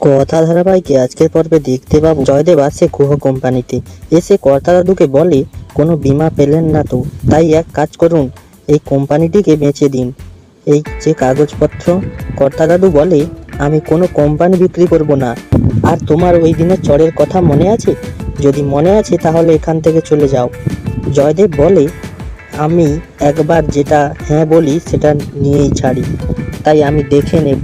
কথা ধারাবাহিকে আজকের পর্বে দেখতে পাবো জয়দেব আসে গুহ কোম্পানিতে। এসে কর্তা দাদুকে বলে, কোনো বিমা পেলেন না তো, তাই এক কাজ করুন, এই কোম্পানিটিকে বেচে দিন। এই যে কাগজপত্র কর্তা দাদু বলে, আমি কোনো কোম্পানি বিক্রি করব না। আর তোমার ওই দিনের চরের কথা মনে আছে? যদি মনে আছে, তাহলে এখান থেকে চলে যাও। জয়দেব বলে, আমি একবার যেটা হ্যাঁ বলি, সেটা নিয়েই ছাড়ি, তাই আমি দেখে নেব।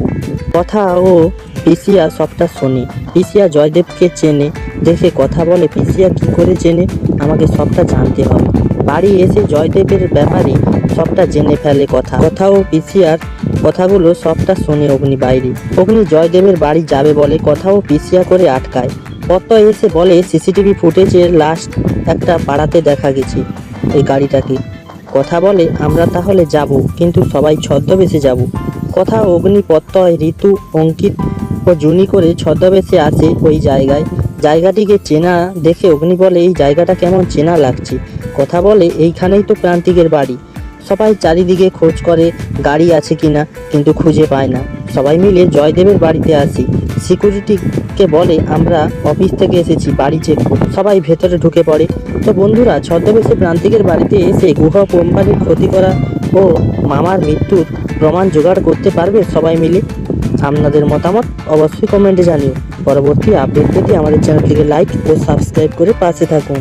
কথা ও পিসিয়া সবটা শোনে। পিসিয়া জয়দেবকে চেনে, দেখে কথা বলে, পিসিয়া কি করে চেনে? আমাকে সবটা জানতে হবে। বাড়ি এসে জয়দেবের ব্যাপারে সবটা জেনে ফেলে কথা। কথা ও পিসিয়ার কথাগুলো সবটা শোনে অগ্নি বাইরে। অগ্নি জয়দেবের বাড়ি যাবে বলে কথাও পিসিয়া করে আটকায়। পত্ত এসে বলে, সিসিটিভি ফুটেজের লাস্ট একটা পাড়াতে দেখা গেছে এই গাড়িটাকে। কথা বলে, আমরা তাহলে যাব, কিন্তু সবাই ছদ্মবেশে যাব। কথা অগ্নি প্রত্যয় ঋতু, অঙ্কিত ও জুনি করে ছদ্মবেশে আসে ওই জায়গায়। জায়গাটিকে চেনা দেখে অগ্নি বলে, এই জায়গাটা কেমন চেনা লাগছে? কথা বলে, এইখানেই তো প্রান্তিকের বাড়ি। সবাই চারিদিকে খোঁজ করে, গাড়ি আছে কিনা, কিন্তু খুঁজে পায় না। সবাই মিলে জয়দেবের বাড়িতে আসি। সিকিউরিটিকে বলে, আমরা অফিস থেকে এসেছি, বাড়ি চেক। সবাই ভেতরে ঢুকে পড়ে। তো বন্ধুরা, ছদ্মবেশে প্রান্তিকের বাড়িতে এসে গুহ কোম্পানির ক্ষতি করা ও মামার মৃত্যুর প্রমাণ জোগাড় করতে পারবে সবাই মিলে? আপনাদের মতামত অবশ্যই কমেন্টে জানিও। পরবর্তী আপডেট পেতে আমাদের চ্যানেলটিকে লাইক ও সাবস্ক্রাইব করে পাশে থাকুন।